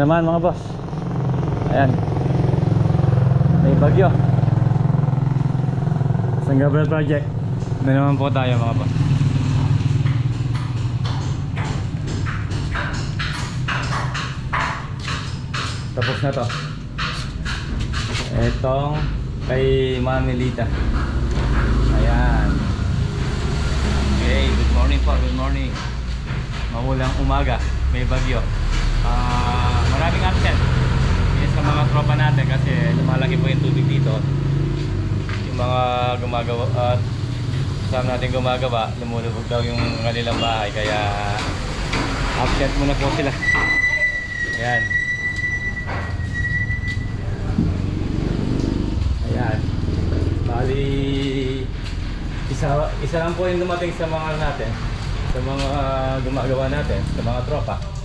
na naman mga boss. Ayan. May bagyo. San Gabriel Project. Na naman po tayo mga boss. Tapos na to. Etong kay Mami Lita. Ayan. Okay, good morning po, good morning. Mamulang umaga, may bagyo. Ah, maraming absent. Yes, sa mga tropa natin kasi lumalaki po yung tubig dito. Yung mga gumagawa at kasama natin gumagawa, lumulubog daw yung kanilang bahay kaya absent muna po sila. Ayan. Ayan. Bali isa isa lang po yung dumating sa mga natin, sa mga gumagawa natin, sa mga tropa.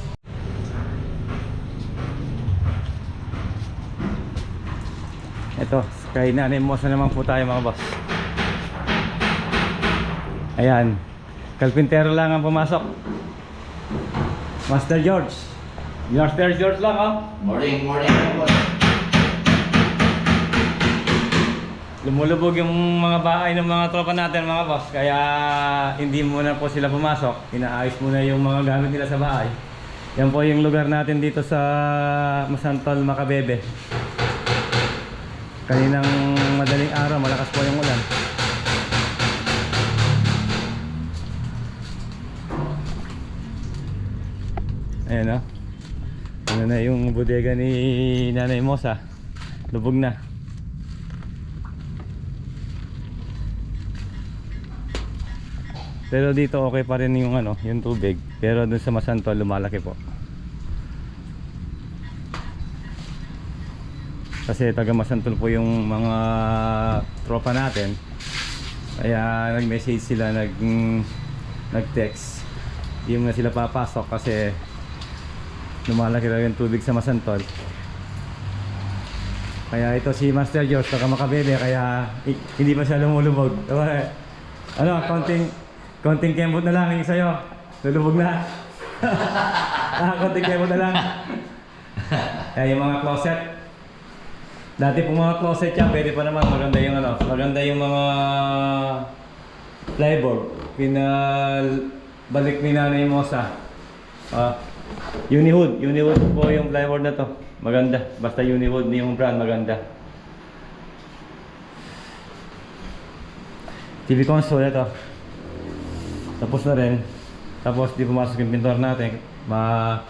Ito, kay Nanay Mosa naman po tayo mga boss. Ayan. Kalpintero lang ang pumasok. Master George. Master George lang oh. Morning, morning, boss. Lumulubog yung mga bahay ng mga tropa natin mga boss. Kaya hindi muna po sila pumasok. Inaayos muna yung mga gamit nila sa bahay. Yan po yung lugar natin dito sa Masantol, Macabebe. Kaninang madaling araw, malakas po yung ulan. Ayan o. Ano na yung bodega ni Nanay Mosa. Lubog na. Pero dito okay pa rin yung ano, yung tubig. Pero dun sa Masantol lumalaki po. Kasi taga Masantol po yung mga tropa natin. Kaya nag-message sila, nag nag-text. Hindi mo na sila papasok kasi lumalaki daw yung tubig sa Masantol. Kaya ito si Master George, taga Makabebe, kaya hindi pa siya lumulubog. Ano, konting, konting kembot na lang yung sa'yo. Lulubog na. ah, konting kembot na lang. Kaya yung mga closet. Dati pong mga closet yan, pwede pa naman. Maganda yung ano, maganda yung mga plyboard. Pinal balik ni Nanay Mosa. Ah, Uniwood, Uniwood po yung plyboard na to. Maganda. Basta Uniwood yung brand, maganda. TV console ito. Tapos na rin. Tapos di pumasok yung pintor natin. Ma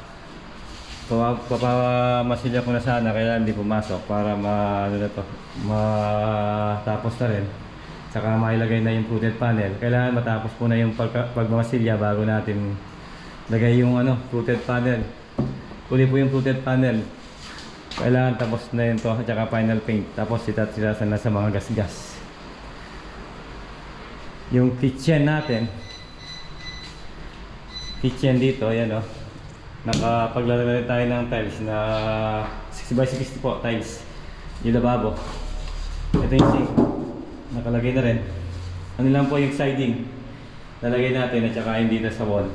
Papamasilya ko na sana kaya hindi pumasok para ma ano na to, matapos na rin. Saka mailagay na yung fluted panel. Kailangan matapos po na yung pagka, pagmamasilya bago natin lagay yung ano, fluted panel. Huli po yung fluted panel. Kailangan tapos na yun to saka final paint. Tapos sitat-sitasan na sa mga gasgas. Yung kitchen natin, kitchen dito, ayan o. Nakapaglalagay tayo ng tiles na 60 by 60 po, tiles. Yung lababo. Ito yung sink. Nakalagay na rin. Ano lang po yung siding. Lalagay natin at saka yung dito sa wall.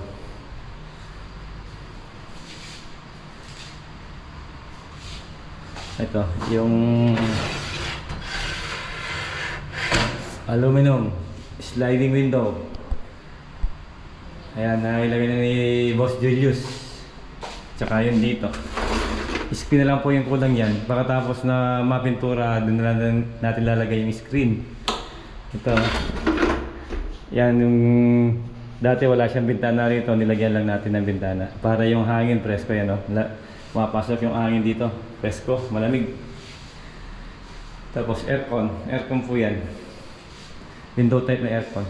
Ito, yung aluminum sliding window. Ayan, nailagay na ni Boss Julius. Tsaka yun dito. screen na lang po yung kulang yan. Pagkatapos na mapintura, doon na lang natin lalagay yung screen. Ito. Yan yung dati wala siyang bintana rito, nilagyan lang natin ng bintana. Para yung hangin presko yan? La, mapasok yung hangin dito. Presko, malamig. Tapos aircon. Aircon po yan. Window type na aircon.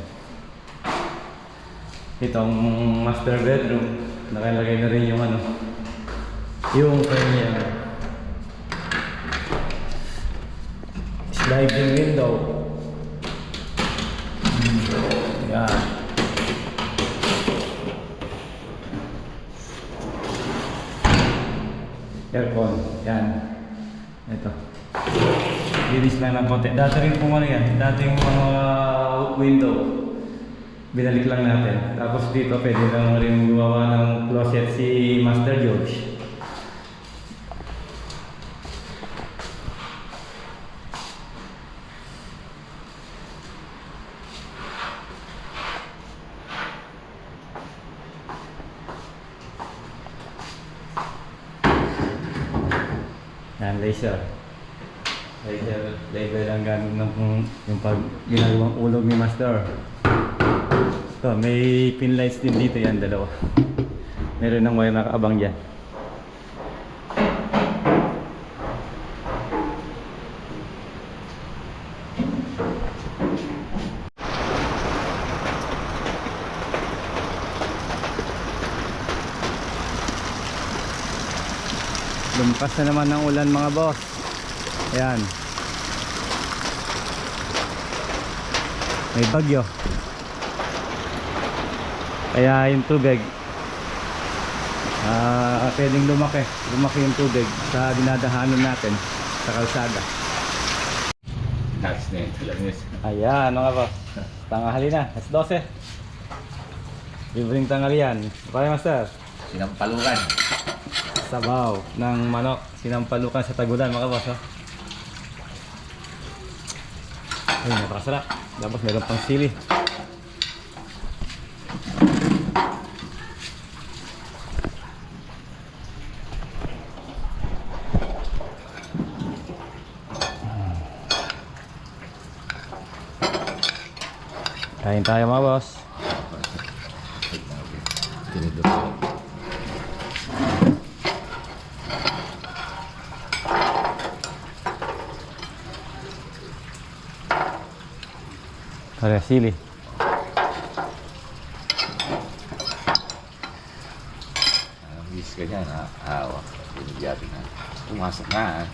Itong master bedroom, nakalagay na rin yung ano, yung kanya sliding window. Yan. Aircon. Yan. Ito. Linis lang ng konti. Dati rin po ano yan. Dati yung mga window. Binalik lang natin. Tapos dito pwede lang rin gumawa ng closet si Master George. Yan, laser. Laser, laser ang gamit ng yung pag ginagawang ulog ni Master. Ito, may pin lights din dito yan, dalawa. Meron ng wire nakaabang dyan. Lumpas na naman ng ulan mga boss. Ayan. May bagyo. Kaya yung tubig ah pwedeng lumaki. Lumaki yung tubig sa dinadahanan natin sa kalsada. Nice na yun talaga yun. Ayan mga boss. Tanghali na. Alas 12. Libreng tanghalian. Okay master. Sinampalukan. Sabaw ng manok. Sinampalukan sa tagulan mga boss. Oh. Ay, napakasarap. Tapos meron pang sili. Kain tayo mga boss. Tinidor Kaya sili. Ah, miss ka niya na. Awa. Binigyan na. Pumasok na. ah.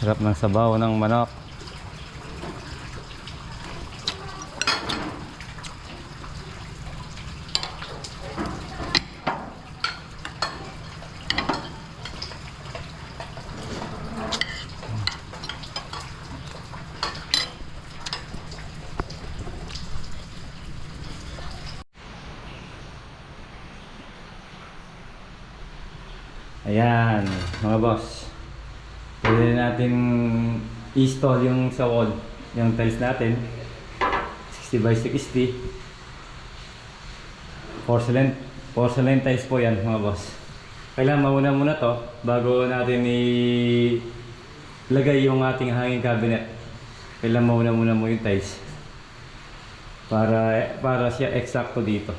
Sarap ng sabaw ng manok. Ayan, mga boss. Pwede natin i-install yung sa wall, yung tiles natin. 60 by 60. Porcelain, porcelain tiles po yan mga boss. Kailangan mauna muna to bago natin i-lagay yung ating hanging cabinet. Kailangan mauna muna mo yung tiles. Para, para siya eksakto dito.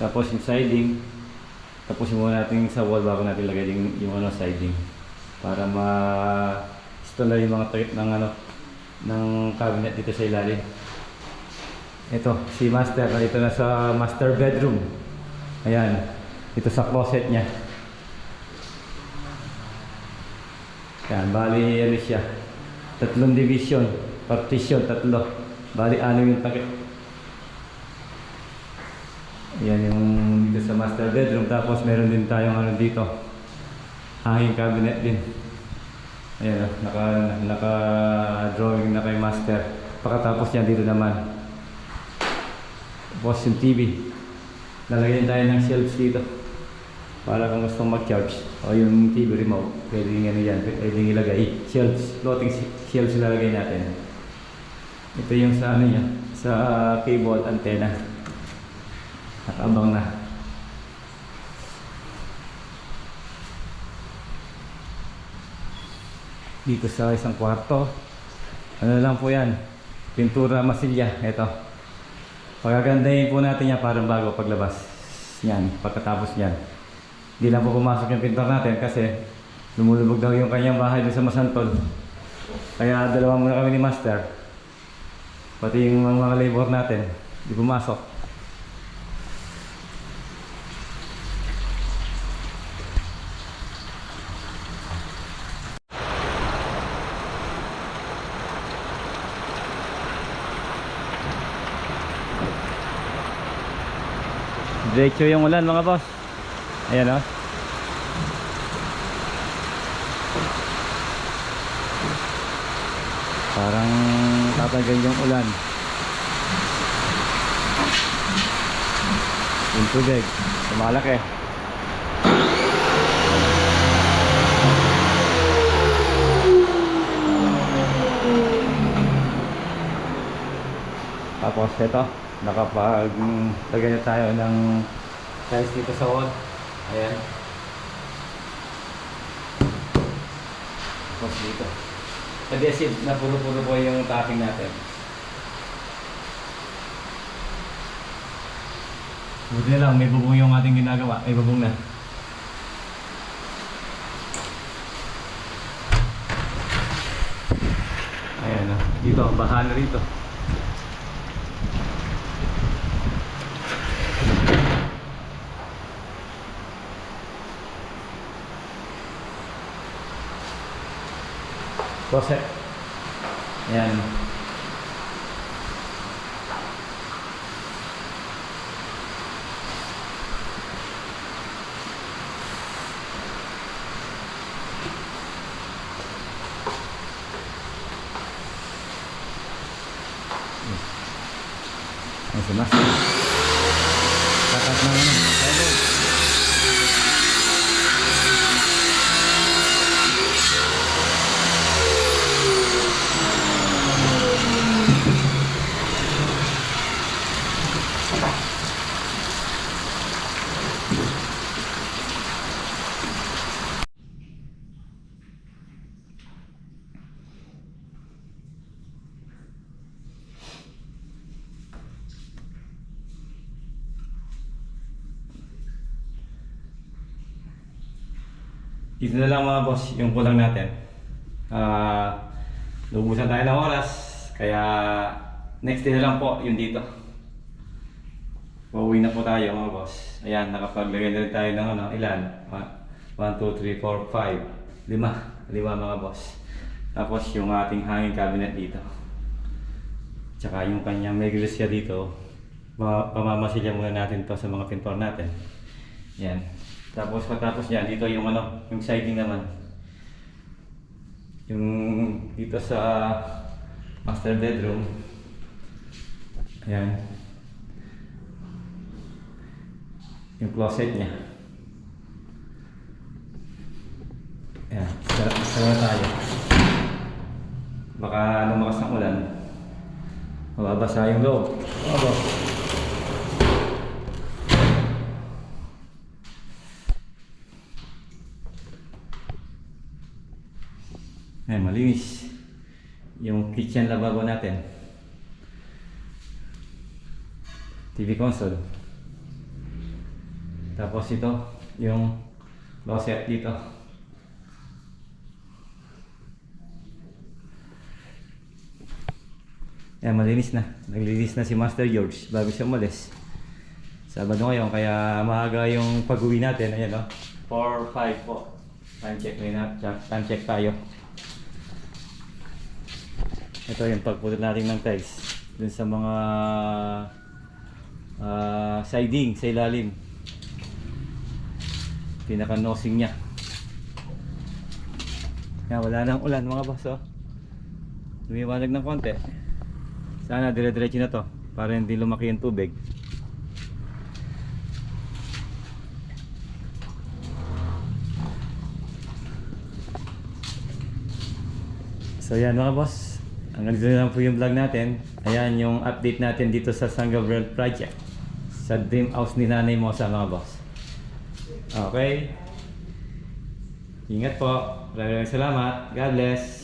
Tapos yung siding, tapos muna natin sa wall bago natin lagay yung, yung ano siding para ma install yung mga tuyot ng ano ng cabinet dito sa ilalim. Ito, si master, ito na sa master bedroom. Ayan, ito sa closet niya. Yan, bali ano siya. Tatlong division, partition, tatlo. Bali ano yung takip. Yan yung dito sa master bedroom. Tapos meron din tayong ano dito. Hanging cabinet din. Ayan, oh, naka, naka drawing na kay master. Pagkatapos yan dito naman. Tapos yung TV. Lalagyan tayo ng shelves dito. Para kung gustong mag-charge o yung TV remote, pwedeng ano yan, pwedeng ilagay. Shelves, floating shelves ilalagay natin. Ito yung sa ano niya, sa cable antenna. Nakabang na. Dito sa isang kwarto. Ano lang po yan, pintura masilya, ito. Pagagandahin po natin yan parang bago paglabas. Yan, pagkatapos yan. Hindi lang po pumasok yung pintor natin kasi lumulubog daw yung kanyang bahay doon sa Masantol. Kaya dalawa muna kami ni Master. Pati yung mga, mga labor natin, di pumasok. Diretso yung ulan mga boss. Ayan oh. o. Parang tatagal yung ulan. Yung tubig. Tumalaki. Tapos ito, nakapag lagay na tayo ng tiles dito sa wall. Ayan. Tapos dito. Adhesive na puro-puro po yung topping natin. Buti na lang, may bubong yung ating ginagawa. May bubong na. Ayan o. Dito, baha na rito. Closet. Ayan. Ayan si Master. Kakat na ano. Ayun. Dito na lang mga boss, yung kulang natin. Ah, naubusan tayo ng oras, kaya next day na lang po yung dito. Pauwi na po tayo mga boss. Ayan, nakapaglagay na rin tayo ng ano, ilan? 1, 2, 3, 4, 5. Lima. Lima mga boss. Tapos yung ating hanging cabinet dito. Tsaka yung kanyang may grills siya dito. Ma- Pamamasilya muna natin to sa mga pintor natin. Yan. Tapos patapos niyan, dito yung ano, yung siding naman. Yung dito sa master bedroom. Ayan. Yung closet niya. Ayan, sarap sarap tayo. Baka lumakas ng ulan. Mababasa yung loob. Aba. Ayan, malinis. Yung kitchen lavabo natin. TV console. Tapos ito, yung closet dito. Ayan, malinis na. Naglinis na si Master George bago siya umalis. Sabado ngayon, kaya maaga yung pag-uwi natin. Ayan o, 4-5 po. Time check na Time check tayo. Ito yung pagputol natin ng tiles dun sa mga uh, siding sa ilalim. Pinaka-nosing niya. Yan, wala nang ulan mga boss oh. Lumiwanag ng konti. Sana dire-diretso na to para hindi lumaki yung tubig. So yan mga boss hanggang dito lang po yung vlog natin. Ayan yung update natin dito sa Sangga World Project. Sa dream house ni Nanay Mosa mga boss. Okay. Ingat po. Maraming salamat. God bless.